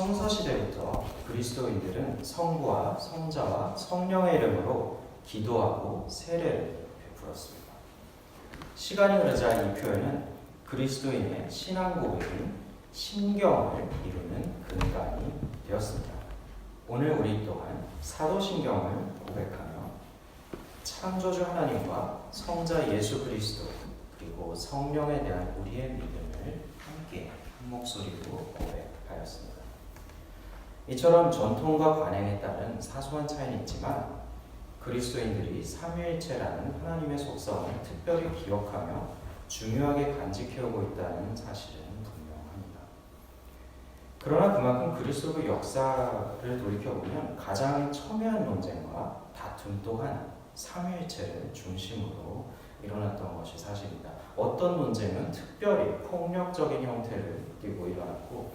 성서 시대부터 그리스도인들은 성부와 성자와 성령의 이름으로 기도하고 세례를 베풀었습니다. 시간이 흐르자 이 표현은 그리스도인의 신앙 고백인 신경을 이루는 근간이 되었습니다. 오늘 우리 또한 사도신경을 고백하며 창조주 하나님과 성자 예수 그리스도 그리고 성령에 대한 우리의 믿음을 함께 한 목소리로 고백하였습니다. 이처럼 전통과 관행에 따른 사소한 차이는 있지만 그리스도인들이 삼위일체라는 하나님의 속성을 특별히 기억하며 중요하게 간직해오고 있다는 사실은 분명합니다. 그러나 그만큼 그리스도의 역사를 돌이켜보면 가장 첨예한 논쟁과 다툼 또한 삼위일체를 중심으로 일어났던 것이 사실입니다. 어떤 논쟁은 특별히 폭력적인 형태를 띠고 일어났고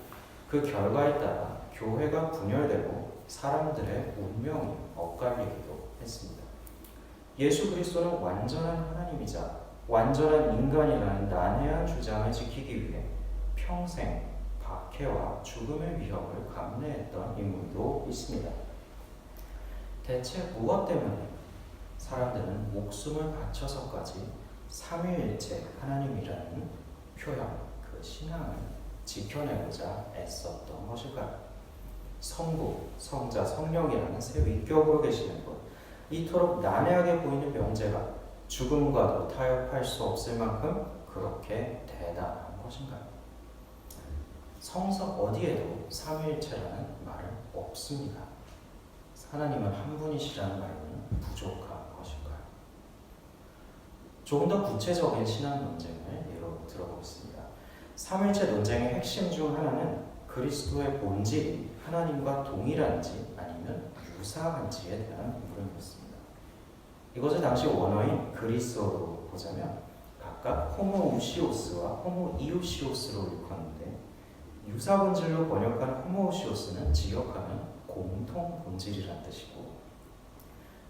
그 결과에 따라 교회가 분열되고 사람들의 운명이 엇갈리기도 했습니다. 예수 그리스도는 완전한 하나님이자 완전한 인간이라는 난해한 주장을 지키기 위해 평생 박해와 죽음의 위협을 감내했던 인물도 있습니다. 대체 무엇 때문에 사람들은 목숨을 바쳐서까지 삼위일체 하나님이라는 표현, 그 신앙을 지켜내고자 애썼던 것일까요? 성부, 성자, 성령이라는 새 위격으로 계시는 분, 이토록 난해하게 보이는 명제가 죽음과도 타협할 수 없을 만큼 그렇게 대단한 것인가요? 성서 어디에도 삼위일체라는 말은 없습니다. 하나님은 한 분이시라는 말은 부족한 것일까요? 조금 더 구체적인 신앙 논쟁을 예로 들어보겠습니다. 삼일체 논쟁의 핵심 중 하나는 그리스도의 본질이 하나님과 동일한지 아니면 유사한지에 대한 물음이었습니다. 이것을 당시 원어인 그리스어로 보자면 각각 호모 우시오스와 호모 이오시오스로 일컫는데 유사 본질로 번역한 호모 우시오스는 직역하면 공통 본질이란 뜻이고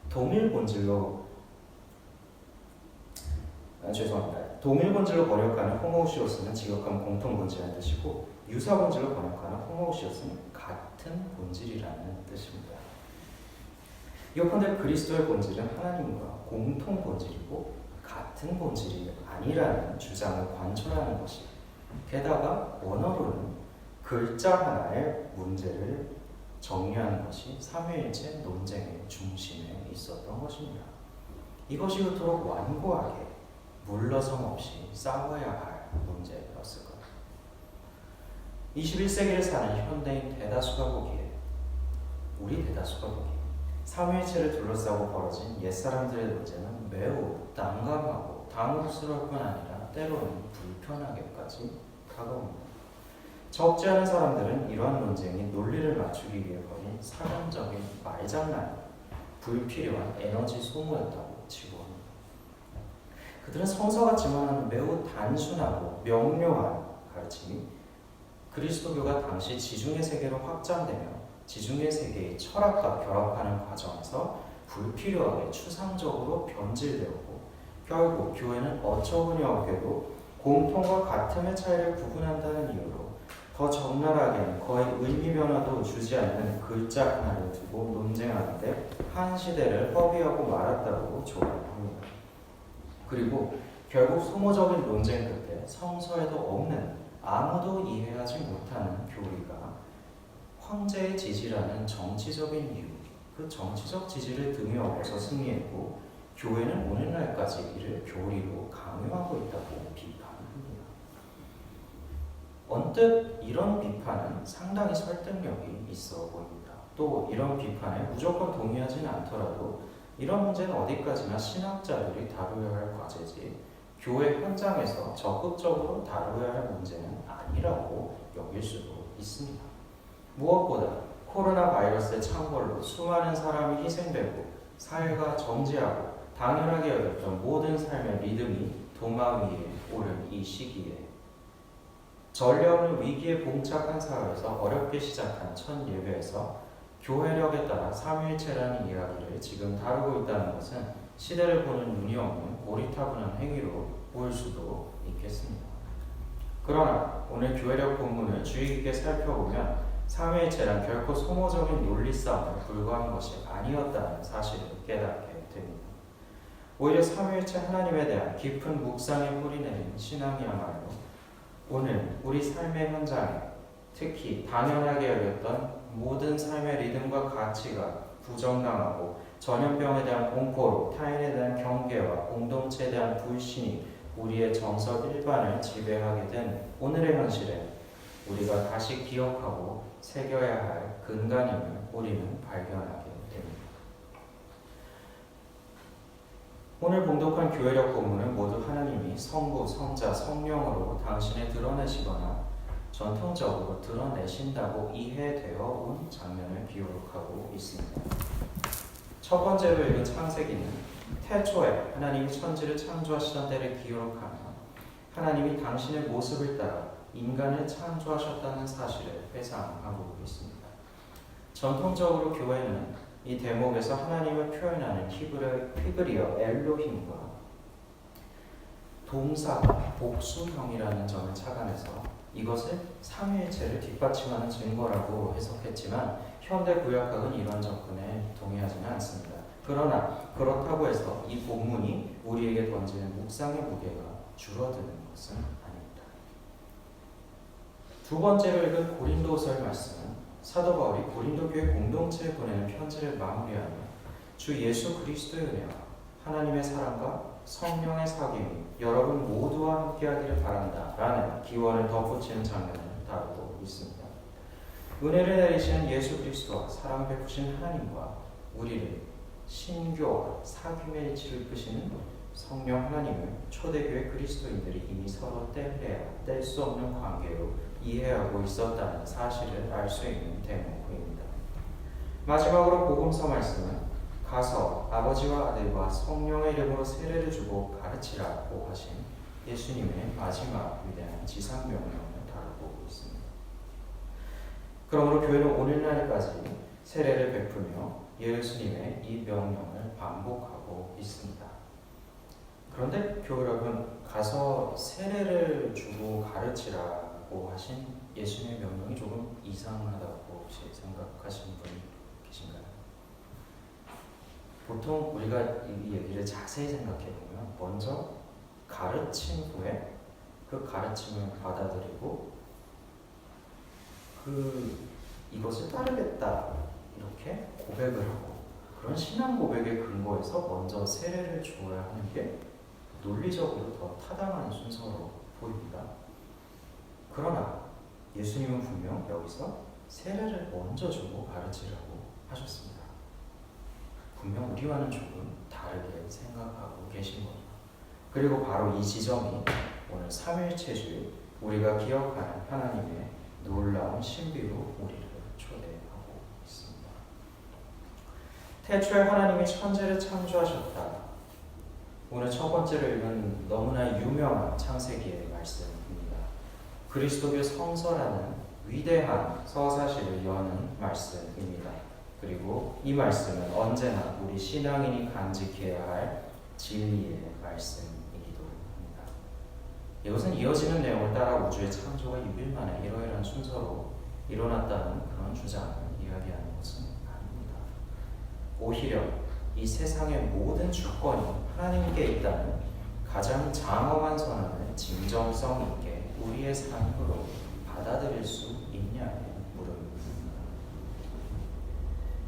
동일 본질로 아, 죄송합니다. 동일 본질로 번역하는 호모우시오스는 직역하면 공통 본질이라는 뜻이고 유사 본질로 번역하는 호모우시오스는 같은 본질이라는 뜻입니다. 이것컨대 그리스도의 본질은 하나님과 공통 본질이고 같은 본질이 아니라는 주장을 관철하는 것이 게다가 원어로는 글자 하나의 문제를 정리하는 것이 삼위일체 논쟁의 중심에 있었던 것입니다. 이것이 그토록 완고하게 물러섬 없이 싸워야 할 문제였을 것. 21세기를 사는 현대인 대다수가 보기에 우리 대다수가 보기에 삼위일체를 둘러싸고 벌어진 옛사람들의 논쟁은 매우 난감하고 당혹스러울 뿐 아니라 때로는 불편하게까지 다가옵니다. 적지 않은 사람들은 이러한 논쟁이 논리를 맞추기 위해 벌인 사람적인 말장난, 불필요한 에너지 소모였다고 치부합니다. 그들은 성서가 증언하는 매우 단순하고 명료한 가르침이 그리스도교가 당시 지중해 세계로 확장되며 지중해 세계의 철학과 결합하는 과정에서 불필요하게 추상적으로 변질되었고 결국 교회는 어처구니 없게도 공통과 같음의 차이를 구분한다는 이유로 더 적나라하게는 거의 의미 변화도 주지 않는 글자 하나를 두고 논쟁하는데 한 시대를 허비하고 말았다고 조언합니다. 그리고 결국 소모적인 논쟁 끝에 성서에도 없는 아무도 이해하지 못하는 교리가 황제의 지지라는 정치적인 이유, 그 정치적 지지를 등에 업어서 승리했고 교회는 오늘날까지 이를 교리로 강요하고 있다고 비판합니다. 언뜻 이런 비판은 상당히 설득력이 있어 보입니다. 또 이런 비판에 무조건 동의하지는 않더라도 이런 문제는 어디까지나 신학자들이 다루어야 할 과제지 교회 현장에서 적극적으로 다루어야 할 문제는 아니라고 여길 수도 있습니다. 무엇보다 코로나 바이러스의 창궐로 수많은 사람이 희생되고 사회가 정지하고 당연하게 여겼던 모든 삶의 리듬이 도마 위에 오른 이 시기에 전례 없는 위기에 봉착한 사회에서 어렵게 시작한 첫 예배에서 교회력에 따라 삼위일체라는 이야기를 지금 다루고 있다는 것은 시대를 보는 눈이 없는 고리타분한 행위로 보일 수도 있겠습니다. 그러나 오늘 교회력 본문을 주의 깊게 살펴보면 삼위일체란 결코 소모적인 논리 싸움에 불과한 것이 아니었다는 사실을 깨닫게 됩니다. 오히려 삼위일체 하나님에 대한 깊은 묵상에 뿌리내린 신앙이야말로 오늘 우리 삶의 현장에 특히 당연하게 여겼던 모든 삶의 리듬과 가치가 부정당하고 전염병에 대한 공포로 타인에 대한 경계와 공동체에 대한 불신이 우리의 정서 일반을 지배하게 된 오늘의 현실에 우리가 다시 기억하고 새겨야 할 근간임을 우리는 발견하게 됩니다. 오늘 봉독한 교회력 본문은 모두 하나님이 성부, 성자, 성령으로 당신을 드러내시거나 전통적으로 드러내신다고 이해되어 온 장면을 기록하고 있습니다. 첫 번째로 읽은 창세기는 태초에 하나님이 천지를 창조하시던 때를 기록하며 하나님이 당신의 모습을 따라 인간을 창조하셨다는 사실을 회상하고 있습니다. 전통적으로 교회는 이 대목에서 하나님을 표현하는 히브리, 히브리어 엘로힘과 동사가 복수형이라는 점을 착안해서 이것을 삼위일체를 뒷받침하는 증거라고 해석했지만 현대 구약학은 이런 접근에 동의하지는 않습니다. 그러나 그렇다고 해서 이 본문이 우리에게 던지는 묵상의 무게가 줄어드는 것은 아닙니다. 두 번째로 읽은 고린도서의 말씀은 사도 바울이 고린도 교회 공동체에 보내는 편지를 마무리하며 주 예수 그리스도의 은혜와 하나님의 사랑과 성령의 사귐이 여러분 모두와 함께하기를 바란다라는 기원을 덧붙이는 장면을 다루고 있습니다. 은혜를 내리시는 예수 그리스도와 사랑을 베푸신 하나님과 우리를 신교와 사귐의 이치를 이끄시는 성령 하나님을 초대교회 그리스도인들이 이미 서로 뗄래야 뗄 수 없는 관계로 이해하고 있었다는 사실을 알 수 있는 대목입니다. 마지막으로 복음서 말씀은 가서 아버지와 아들과 성령의 이름으로 세례를 주고 가르치라고 하신 예수님의 마지막 위대한 지상 명령을 다루고 있습니다. 그러므로 교회는 오늘날까지 세례를 베풀며 예수님의 이 명령을 반복하고 있습니다. 그런데 교회 여러분 가서 세례를 주고 가르치라고 하신 예수님의 명령이 조금 이상하다고 혹시 생각하시는 분 계신가요? 보통 우리가 이 얘기를 자세히 생각해 보면 먼저 가르친 후에 그 가르침을 받아들이고 그 이것을 따르겠다 이렇게 고백을 하고 그런 신앙 고백의 근거에서 먼저 세례를 주어야 하는 게 논리적으로 더 타당한 순서로 보입니다. 그러나 예수님은 분명 여기서 세례를 먼저 주고 가르치라고 하셨습니다. 분명 우리와는 조금 다르게 생각하고 계신 겁니다. 그리고 바로 이 지점이 오늘 삼일체주의 우리가 기억하는 하나님의 놀라운 신비로 우리를 초대하고 있습니다. 태초에 하나님이 천지를 창조하셨다. 오늘 첫 번째로 읽은 너무나 유명한 창세기의 말씀입니다. 그리스도교 성서라는 위대한 서사시를 여는 말씀입니다. 그리고 이 말씀은 언제나 우리 신앙인이 간직해야 할 진리의 말씀이기도 합니다. 이것은 이어지는 내용을 따라 우주의 창조가 6일 만에 이러이러한 순서로 일어났다는 그런 주장을 이야기하는 것은 아닙니다. 오히려 이 세상의 모든 주권이 하나님께 있다는 가장 장엄한 선언을 진정성 있게 우리의 삶으로 받아들일 수 있냐의 물음입니다.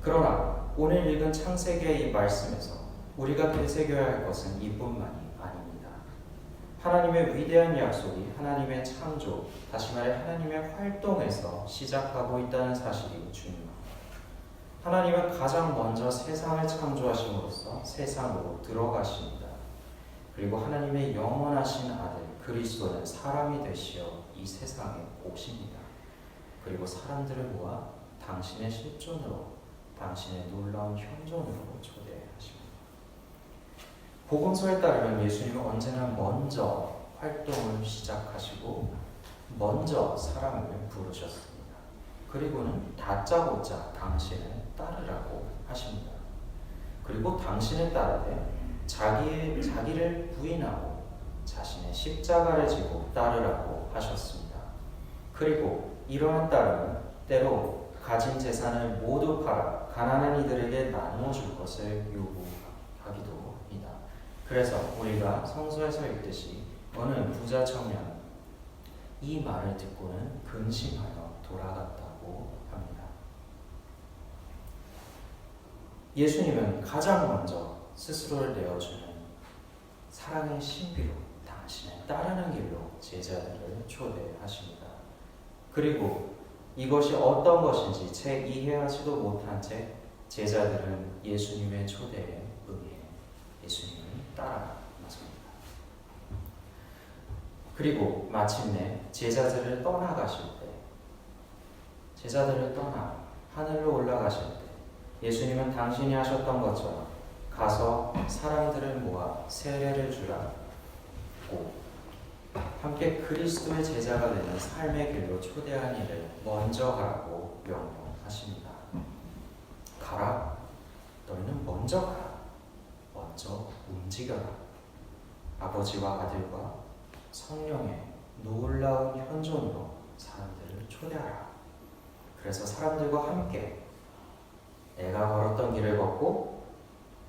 그러나 오늘 읽은 창세기의 이 말씀에서 우리가 되새겨야 할 것은 이뿐만이. 하나님의 위대한 약속이 하나님의 창조, 다시 말해 하나님의 활동에서 시작하고 있다는 사실이 중요합니다. 하나님은 가장 먼저 세상을 창조하심으로써 세상으로 들어가십니다. 그리고 하나님의 영원하신 아들 그리스도는 사람이 되시어 이 세상에 오십니다. 그리고 사람들을 모아 당신의 실존으로 당신의 놀라운 현존으로 초대하십니다. 복음서에 따르면 예수님은 언제나 먼저 활동을 시작하시고 먼저 사람을 부르셨습니다. 그리고는 다짜고짜 당신을 따르라고 하십니다. 그리고 당신을 따르되 자기의 자기를 부인하고 자신의 십자가를 지고 따르라고 하셨습니다. 그리고 이러한 따름은 때로 가진 재산을 모두 팔아 가난한 이들에게 나누어 줄 것을 합니다. 그래서 우리가 성서에서 읽듯이 어느 부자 청년 이 말을 듣고는 근심하여 돌아갔다고 합니다. 예수님은 가장 먼저 스스로를 내어주는 사랑의 신비로 당신을 따르는 길로 제자들을 초대하십니다. 그리고 이것이 어떤 것인지 채 이해하지도 못한 채 제자들은 예수님의 초대에 응해 예수님을 따라 나섭니다. 그리고 마침내 제자들을 떠나가실 때 제자들을 떠나 하늘로 올라가실 때 예수님은 당신이 하셨던 것처럼 가서 사람들을 모아 세례를 주라 고 함께 그리스도의 제자가 되는 삶의 길로 초대한 일을 먼저 하라고 명령하십니다. 가라. 너희는 먼저 가라. 먼저 움직여라. 아버지와 아들과 성령의 놀라운 현존으로 사람들을 초대하라. 그래서 사람들과 함께 내가 걸었던 길을 걷고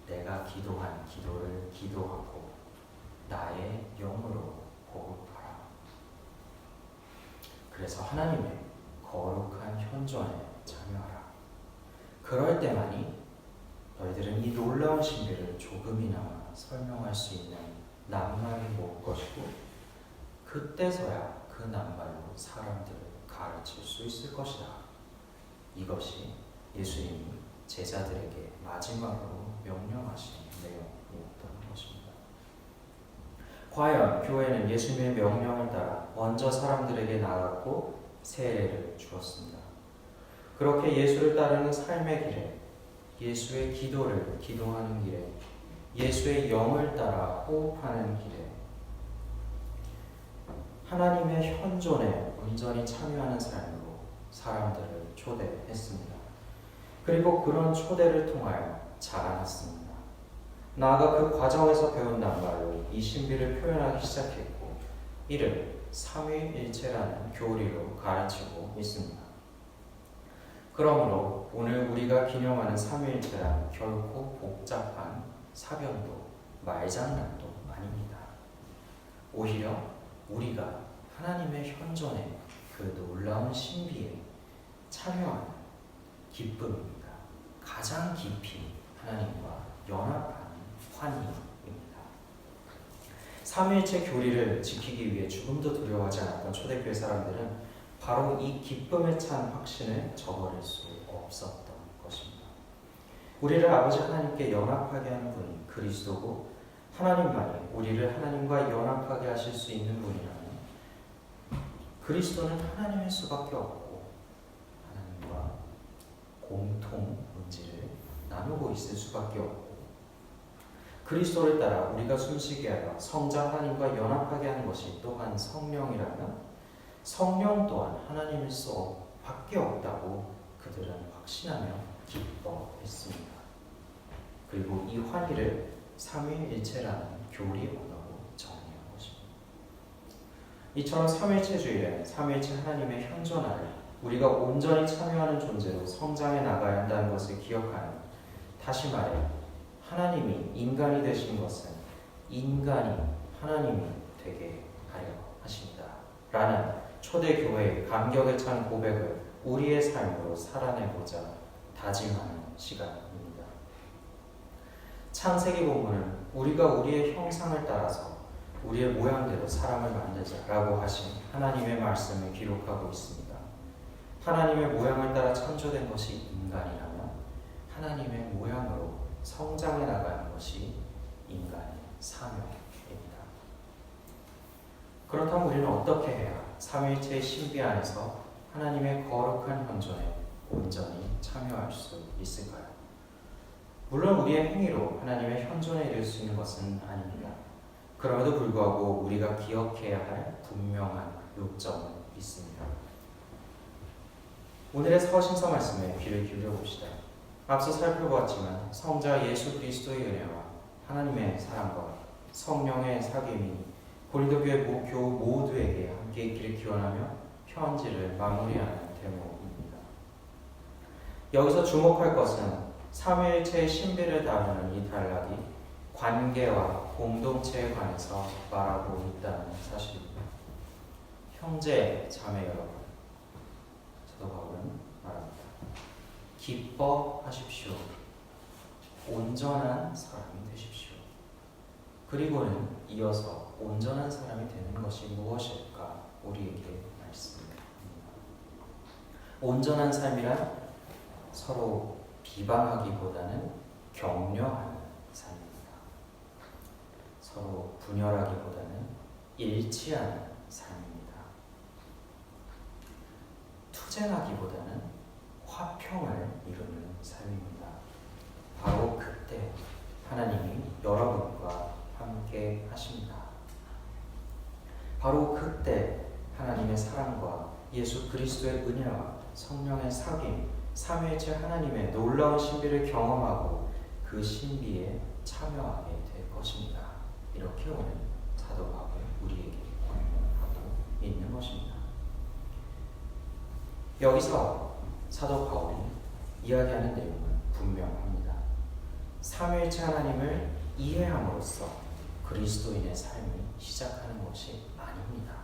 내가 기도한 기도를 기도하고 나의 영으로 호흡하라. 그래서 하나님의 거룩한 현존에 참여하라. 그럴 때만이 너희들은 이 놀라운 신비를 조금이나마 설명할 수 있는 낱말이 못 것이고 그때서야 그 낱말로 사람들을 가르칠 수 있을 것이다. 이것이 예수님이 제자들에게 마지막으로 명령하신 내용이었던 것입니다. 과연 교회는 예수님의 명령을 따라 먼저 사람들에게 나갔고 세례를 주었습니다. 그렇게 예수를 따르는 삶의 길에 예수의 기도를 기도하는 길에 예수의 영을 따라 호흡하는 길에 하나님의 현존에 온전히 참여하는 삶으로 사람들을 초대했습니다. 그리고 그런 초대를 통하여 자라났습니다. 나아가 그 과정에서 배운 낱말로 이 신비를 표현하기 시작했고 이를 삼위일체라는 교리로 가르치고 있습니다. 그러므로 오늘 우리가 기념하는 삼위일체란 결코 복잡한 사변도 말장난도 아닙니다. 오히려 우리가 하나님의 현존의 그 놀라운 신비에 참여하는 기쁨입니다. 가장 깊이 하나님과 연합하는 환희입니다. 삼위일체 교리를 지키기 위해 죽음도 두려워하지 않았던 초대교회 사람들은 바로 이 기쁨에 찬 확신을 저버릴 수 것입니다. 우리를 아버지 하나님께 연합하게 하는 분이 그리스도고 하나님만이 우리를 하나님과 연합하게 하실 수 있는 분이라면 그리스도는 하나님일 수밖에 없고 하나님과 공통 문제를 나누고 있을 수밖에 없고 그리스도를 따라 우리가 숨쉬게 하여 성자 하나님과 연합하게 하는 것이 또한 성령이라면 성령 또한 하나님일 수 밖에 없다고 그들은 확신하며 기뻐했습니다. 그리고 이 환희를 삼위일체라는 교리 언어로 정의한 것입니다. 이처럼 삼위일체주의는 삼위일체 하나님의 현존을 우리가 온전히 참여하는 존재로 성장해 나가야 한다는 것을 기억하는 다시 말해 하나님이 인간이 되신 것은 인간이 하나님이 되게 하려 하십니다. 라는 초대교회의 감격에 찬 고백을 우리의 삶으로 살아내고자 다짐하는 시간입니다. 창세기 본문은 우리가 우리의 형상을 따라서 우리의 모양대로 사람을 만들자라고 하신 하나님의 말씀을 기록하고 있습니다. 하나님의 모양을 따라 창조된 것이 인간이라면 하나님의 모양으로 성장해 나가는 것이 인간의 사명입니다. 그렇다면 우리는 어떻게 해야 삼위일체의 신비 안에서 하나님의 거룩한 현존에 온전히 참여할 수 있을까요? 물론 우리의 행위로 하나님의 현존에 이를 수 있는 것은 아닙니다. 그럼에도 불구하고 우리가 기억해야 할 분명한 요점은 있습니다. 오늘의 서신서 말씀에 귀를 기울여 봅시다. 앞서 살펴보았지만 성자 예수 그리스도의 은혜와 하나님의 사랑과 성령의 사귐이 고린도 교회 교 모두에게 함께 있기를 기원하며 편지를 마무리하는 대목입니다. 여기서 주목할 것은 삼위일체의 신비를 다루는 이 단락이 관계와 공동체에 관해서 말하고 있다는 사실입니다. 형제, 자매 여러분, 사도 바울은 말합니다. 기뻐하십시오. 온전한 사람이 되십시오. 그리고는 이어서 온전한 사람이 되는 것이 무엇일까 우리에게 말씀합니다. 온전한 삶이란 서로 비방하기보다는 격려하는 삶입니다. 서로 분열하기보다는 일치하는 삶입니다. 투쟁하기보다는 화평을 이루는 삶입니다. 바로 그때 하나님이 여러분과 함께 하십니다. 바로 그때 하나님의 사랑과 예수 그리스도의 은혜와 성령의 사귐, 삼위일체 하나님의 놀라운 신비를 경험하고 그 신비에 참여하게 될 것입니다. 이렇게 오늘 사도 바울 우리에게 권면하고 있는 것입니다. 여기서 사도 바울이 이야기하는 내용은 분명합니다. 삼위일체 하나님을 이해함으로써 그리스도인의 삶이 시작하는 것이 아닙니다.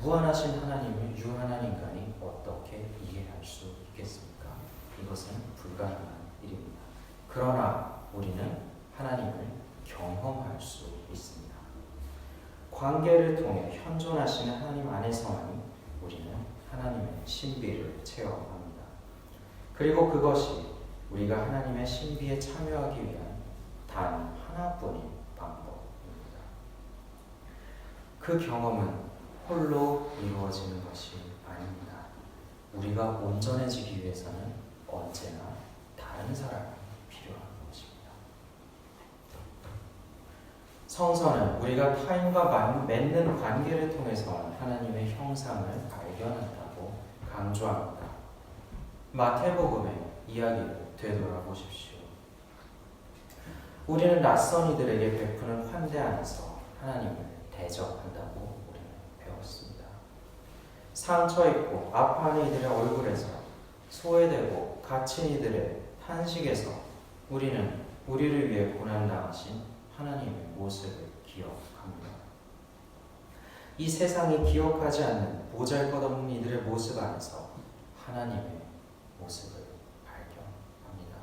무한하신 하나님을 유한한 인간이 어떻게 이해할 수 있겠습니까? 이것은 불가능한 일입니다. 그러나 우리는 하나님을 경험할 수 있습니다. 관계를 통해 현존하시는 하나님 안에서만이 우리는 하나님의 신비를 체험합니다. 그리고 그것이 우리가 하나님의 신비에 참여하기 위한 단 하나뿐인 방법입니다. 그 경험은 홀로 이루어지는 것이 아닙니다. 우리가 온전해지기 위해서는 언제나 다른 사람이 필요한 것입니다. 성서는 우리가 타인과 맺는 관계를 통해서 하나님의 형상을 발견한다고 강조합니다. 마태복음의 이야기를 되돌아보십시오. 우리는 낯선 이들에게 베푸는 환대 안에서 하나님을 대접한다고 우리는 배웠습니다. 상처 입고 아파하는 이들의 얼굴에서 소외되고 갇힌 이들의 탄식에서 우리는 우리를 위해 고난 당하신 하나님의 모습을 기억합니다. 이 세상이 기억하지 않는 보잘것없는 이들의 모습 안에서 하나님의 모습을 발견합니다.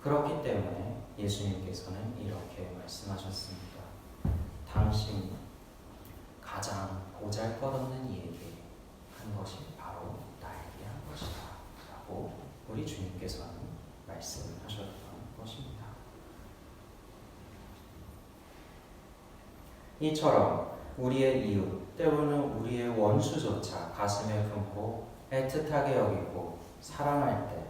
그렇기 때문에 예수님께서는 이렇게 말씀하셨습니다. 당신이 가장 보잘것없는 이에게 한 것이 바로 나에게 한 것이다. 라고 우리 주님께서는 말씀하셨던 것입니다. 이처럼 우리의 이웃, 때로는 우리의 원수조차 가슴에 품고 애틋하게 여기고 사랑할 때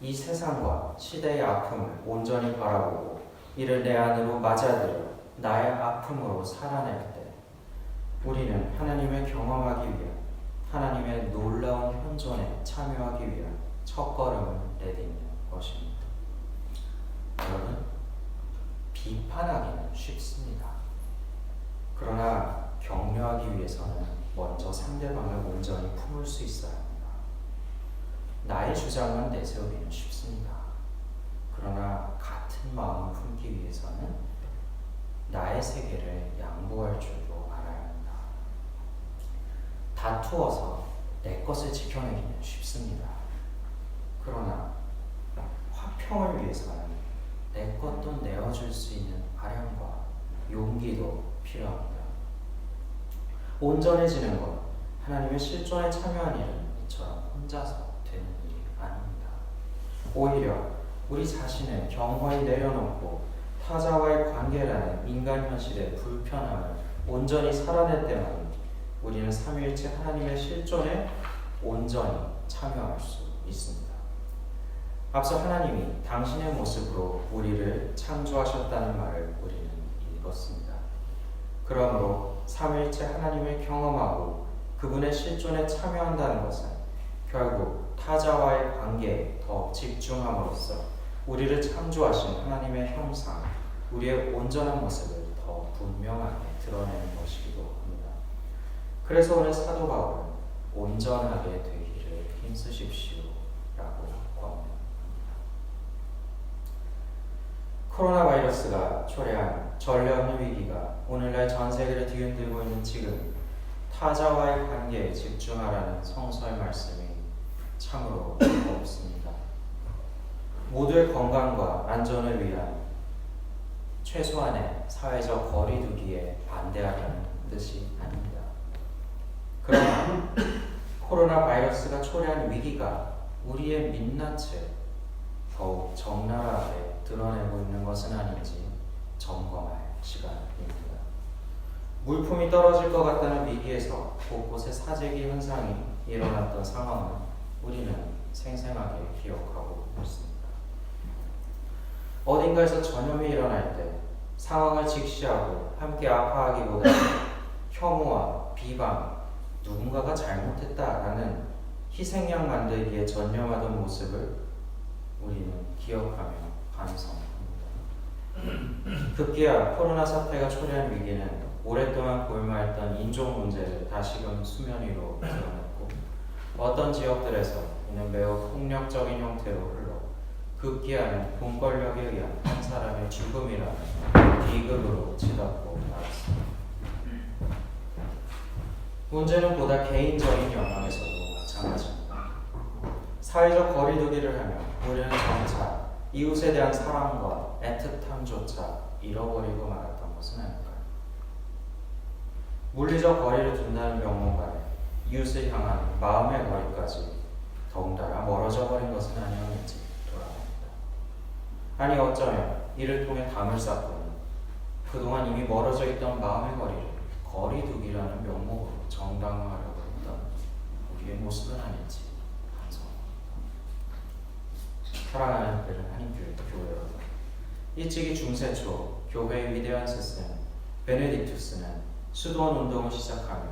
이 세상과 시대의 아픔을 온전히 바라보고 이를 내 안으로 맞아들여 나의 아픔으로 살아낼 때 우리는 하나님을 경험하기 위한 하나님의 놀라운 현존에 참여하기 위한 첫걸음을 내딛는 것입니다. 여러분, 비판하기는 쉽습니다. 그러나 격려하기 위해서는 먼저 상대방을 온전히 품을 수 있어야 합니다. 나의 주장만 내세우기는 쉽습니다. 그러나 같은 마음을 품기 위해서는 나의 세계를 양보할 합니다. 다투어서 내 것을 지켜내기는 쉽습니다. 그러나 화평을 위해서는 내 것도 내어줄 수 있는 아량과 용기도 필요합니다. 온전해지는 것, 하나님의 실존에 참여한 일은 이처럼 혼자서 되는 일이 아닙니다. 오히려 우리 자신을 경허히 내려놓고 타자와의 관계라는 인간 현실의 불편함을 온전히 살아낼 때만 우리는 삼위일체 하나님의 실존에 온전히 참여할 수 있습니다. 앞서 하나님이 당신의 모습으로 우리를 창조하셨다는 말을 우리는 읽었습니다. 그러므로 삼위일체 하나님을 경험하고 그분의 실존에 참여한다는 것은 결국 타자와의 관계에 더 집중함으로써 우리를 창조하신 하나님의 형상, 우리의 온전한 모습을 더 분명하게 드러내는 합니다. 그래서 오늘 사도 바울 온전하게 되기를 힘쓰십시오라고 권합니다. 코로나 바이러스가 초래한 전례 위기가 오늘날 전 세계를 뒤흔들고 있는 지금 타자와의 관계에 집중하라는 성서의 말씀이 참으로 없습니다. 모두의 건강과 안전을 위한 최소한의 사회적 거리두기에 반대하는 뜻이 아닙니다. 그러나 코로나 바이러스가 초래한 위기가 우리의 민낯을 더욱 적나라하게 드러내고 있는 것은 아닌지 점검할 시간입니다. 물품이 떨어질 것 같다는 위기에서 곳곳에 사재기 현상이 일어났던 상황은 우리는 생생하게 기억하고 있습니다. 어딘가에서 전염이 일어날 때 상황을 직시하고 함께 아파하기보다는 혐오와 비방, 누군가가 잘못했다라는 희생양 만들기에 전념하던 모습을 우리는 기억하며 반성합니다. 급기야 코로나 사태가 초래한 위기는 오랫동안 고민했던 인종 문제를 다시금 수면 위로 드러냈고 어떤 지역들에서 이는 매우 폭력적인 형태로 흘러 급기야는 본 권력에 의한 한 사람의 죽음이라는 비극으로 치닫고 말았습니다. 문제는 보다 개인적인 영역에서도 마찬가지입니다. 사회적 거리두기를 하며 우리는 점차 이웃에 대한 사랑과 애틋함조차 잃어버리고 말았던 것은 아닐까요? 물리적 거리를 둔다는 명목 안에 이웃을 향한 마음의 거리까지 더군다나 멀어져 버린 것은 아니었는지 돌아봅니다. 아니 어쩌면 이를 통해 담을 쌓고는 그동안 이미 멀어져 있던 마음의 거리를 거리두기라는 명목으로 정당화하려고 했던 우리의 모습은 아닌지 사랑하는 그들 한인교회 교회 여러분 일찍이 중세 초 교회의 위대한 스승 베네딕투스는 수도원 운동을 시작하며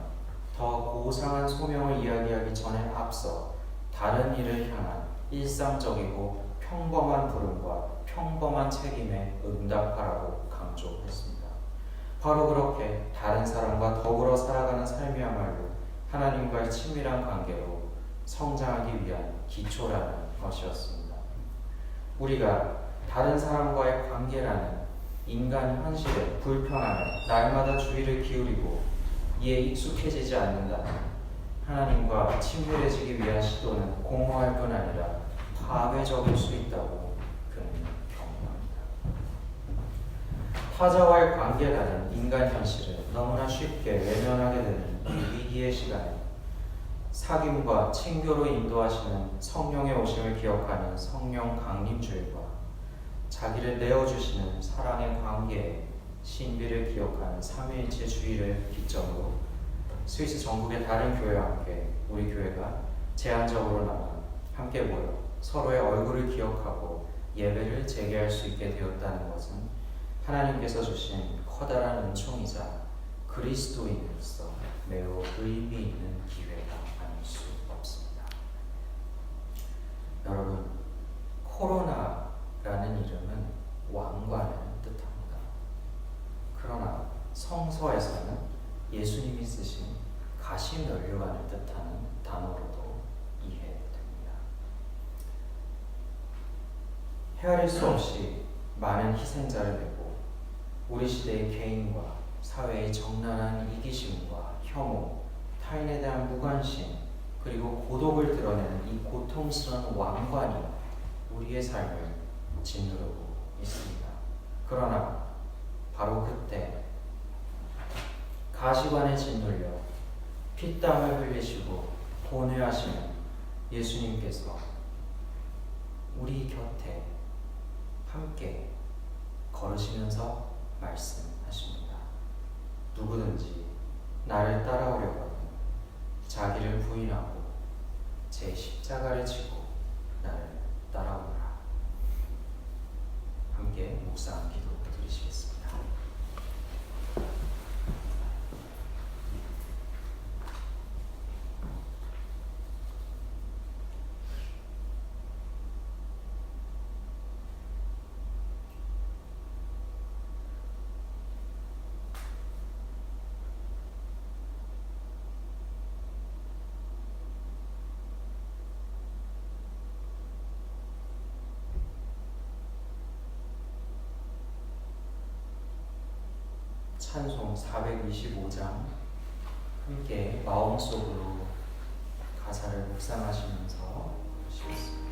더 고상한 소명을 이야기하기 전에 앞서 다른 일을 향한 일상적이고 평범한 부름과 평범한 책임에 응답하라고 강조했습니다. 바로 그렇게 다른 사람과 더불어 살아가는 삶이야말로 하나님과의 친밀한 관계로 성장하기 위한 기초라는 것이었습니다. 우리가 다른 사람과의 관계라는 인간 현실에 불편함에 날마다 주의를 기울이고 이에 익숙해지지 않는다면 하나님과 친밀해지기 위한 시도는 공허할 뿐 아니라 파괴적일 수 있다고 그는 경고합니다. 타자와의 관계라는 인간 현실을 너무나 쉽게 외면하게 되는 이 위기의 시간에 사귐과 친교로 인도하시는 성령의 오심을 기억하는 성령 강림주일과 자기를 내어주시는 사랑의 관계에 신비를 기억하는 삼위일체 주의를 기점으로 스위스 전국의 다른 교회와 함께 우리 교회가 제한적으로 나와 함께 모여 서로의 얼굴을 기억하고 예배를 재개할 수 있게 되었다는 것은 하나님께서 주신 커다란 은총이자 그리스도인으로서 매우 의미 있는 기회가 아닐 수 없습니다. 여러분, 코로나라는 이름은 왕관을 뜻합니다. 그러나 성서에서는 예수님이 쓰신 가시면류관을 뜻하는 단어로도 이해됩니다. 헤아릴 수 없이 많은 희생자를 내고 우리 시대의 개인과 사회의 적나라한 이기심과 혐오, 타인에 대한 무관심, 그리고 고독을 드러내는 이 고통스러운 왕관이 우리의 삶을 짓누르고 있습니다. 그러나 바로 그때 가시관에 짓눌려 피땀을 흘리시고 고뇌하시는 예수님께서 우리 곁에 함께 걸으시면서 말씀하십니다. 누구든지 나를 따라오려거든 자기를 부인하고 제 십자가를 지고 나를 따라오라. 함께 묵상 기 찬송 425장 함께 마음속으로 가사를 묵상하시면서 보시겠습니다.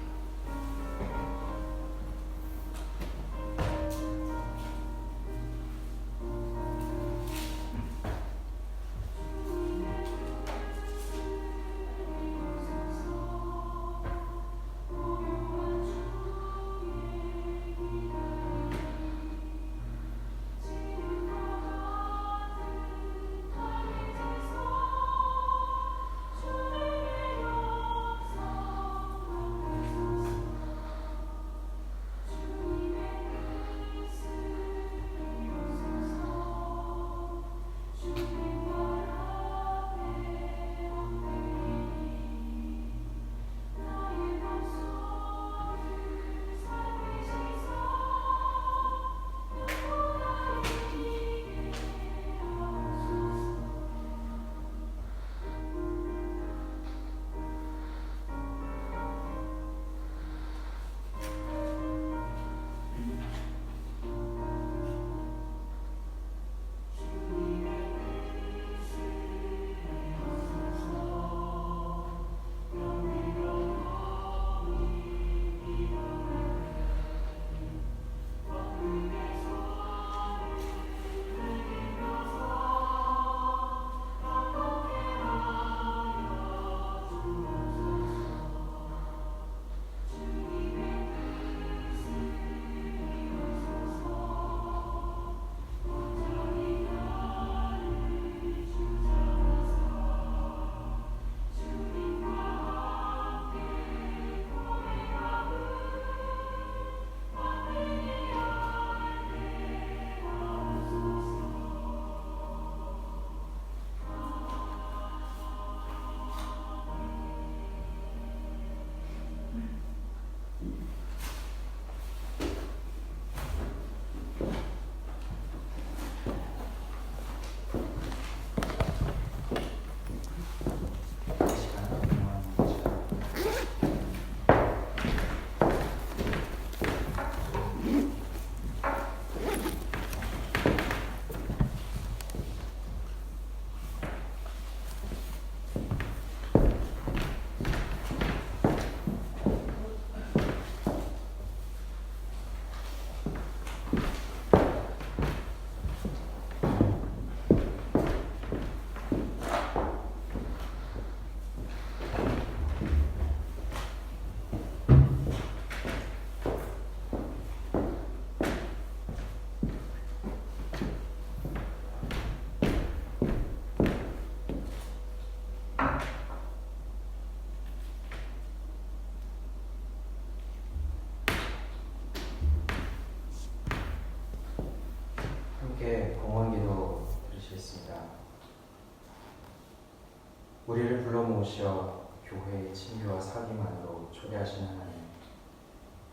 모으셔 교회의 친교와 사귐만으로 초대하시는 하나님,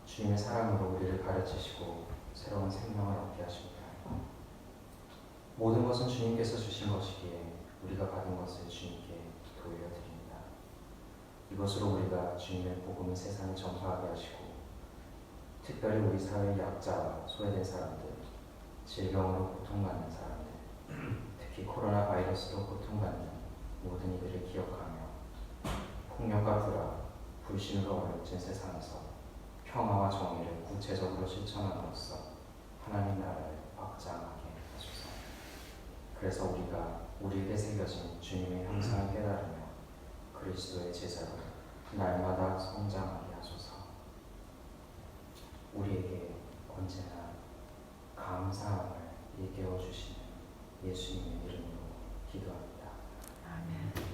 주님의 사랑으로 우리를 가르치시고 새로운 생명을 얻게 하십니다. 모든 것은 주님께서 주신 것이기에 우리가 받은 것을 주님께 돌려드립니다. 이것으로 우리가 주님의 복음을 세상에 전파하게 하시고 특별히 우리 사회의 약자와 소외된 사람들, 질병으로 고통받는 사람들, 특히 코로나 바이러스로 고통받는 모든 이들을 기억하며 폭력과 불화, 불신으로 얼룩진 세상에서 평화와 정의를 구체적으로 실천함으로써 하나님 나라를 확장하게 하소서. 그래서 우리가 우리에게 새겨진 주님의 형상을 깨달으며 그리스도의 제자로 날마다 성장하게 하소서. 우리에게 언제나 감사함을 일깨워 주시는 예수님의 이름으로 기도합니다. 아멘.